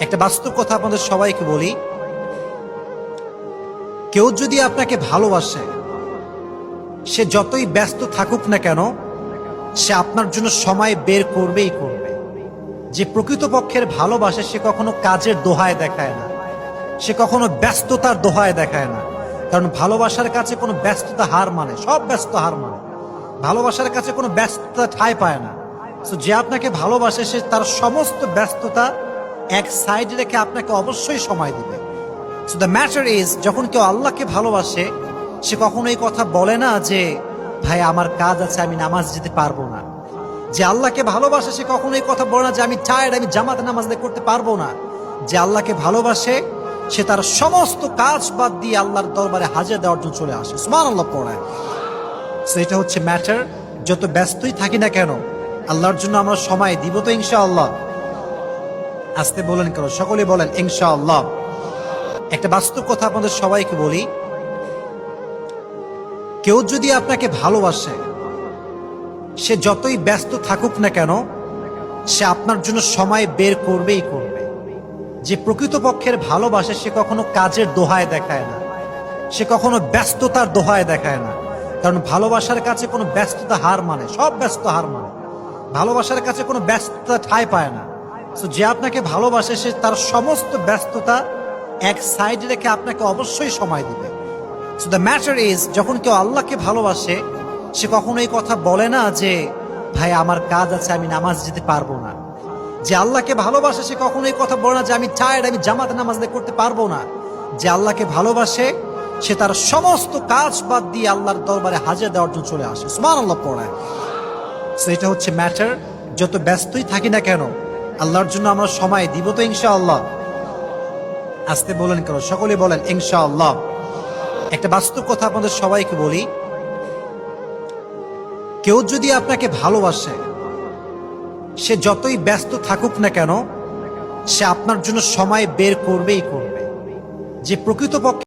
একটা বাস্তব কথা আপনাদের সবাইকে বলি। কেউ যদি আপনাকে ভালোবাসে, সে যতই ব্যস্ত থাকুক না কেন, সে আপনার জন্য সময় বের করবেই করবে। যে প্রকৃতপক্ষের ভালোবাসে, সে কখনো কাজের দোহায় দেখায় না। সে কখনো ব্যস্ততার দোহায় দেখায় না। কারণ ভালোবাসার কাছে কোনো ব্যস্ততা হার মানে সব ব্যস্ত হার মানে। ভালোবাসার কাছে কোনো ব্যস্ততা ঠাঁই পায় না। যে আপনাকে ভালোবাসে, সে তার সমস্ত ব্যস্ততা এক সাইড রেখে আপনাকে অবশ্যই সময় দিবে। সো দ্য ম্যাটার ইজ যখন কেউ আল্লাহকে ভালোবাসে, সে কখনো এই কথা বলে না যে, ভাই, আমার কাজ আছে, আমি নামাজ যেতে পারব না। যে আল্লাহকে ভালোবাসে, সে কখনো এই কথা বলে না যে, আমি টায়ার্ড আমি জামাতে নামাজ করতে পারব না। যে আল্লাহকে ভালোবাসে, সে তার সমস্ত কাজ বাদ দিয়ে আল্লাহর দরবারে হাজির দেওয়ার জন্য চলে আসে। সুমান আল্লাহ পড়ায় সো এটা হচ্ছে ম্যাটার যত ব্যস্তই থাকি না কেন, আল্লাহর জন্য আমরা সময় দিব তো ইনশাআল্লাহ। আসতে বলেন কেন? সকলে বলেন, ইনশাআল্লাহ। একটা বাস্তব কথা আপনাদের সবাইকে বলি। কেউ যদি আপনাকে ভালোবাসে, সে যতই ব্যস্ত থাকুক না কেন, সে আপনার জন্য সময় বের করবেই করবে। যে প্রকৃতপক্ষের ভালোবাসে, সে কখনো কাজের দোহায় দেখায় না। সে কখনো ব্যস্ততার দোহায় দেখায় না। কারণ ভালোবাসার কাছে কোনো ব্যস্ততা হার মানে সব ব্যস্ত হার মানে। ভালোবাসার কাছে কোনো ব্যস্ততা ঠাঁই পায় না। তো যে আপনাকে ভালোবাসে, সে তার সমস্ত ব্যস্ততা এক সাইড রেখে আপনাকে অবশ্যই সময় দিবে। সো দ্য ম্যাটার ইজ যখন কেউ আল্লাহকে ভালোবাসে, সে কখনো এই কথা বলে না যে, ভাই, আমার কাজ আছে, আমি নামাজ যেতে পারব না। যে আল্লাহকে ভালোবাসে, সে কখনো এই কথা বলে না যে, আমি টায়ার্ড আমি জামাতে নামাজ করতে পারব না। যে আল্লাহকে ভালোবাসে, সে তার সমস্ত কাজ বাদ দিয়ে আল্লাহর দরবারে হাজির দেওয়ার জন্য চলে আসে। সুমান আল্লাহ পড়ায়। সো এটা হচ্ছে ম্যাটার যত ব্যস্তই থাকি না কেন আল্লাহর জন্য আমরা সময় দিব তো ইনশাআল্লাহ। আসতে বলেন কেন? সকলে বলেন, ইনশাআল্লাহ। একটা বাস্তব কথা আপনাদের সবাইকে বলি। কেউ যদি আপনাকে ভালোবাসে, সে যতই ব্যস্ত থাকুক না কেন, সে আপনার জন্য সময় বের করবেই করবে। যে প্রকৃতপক্ষে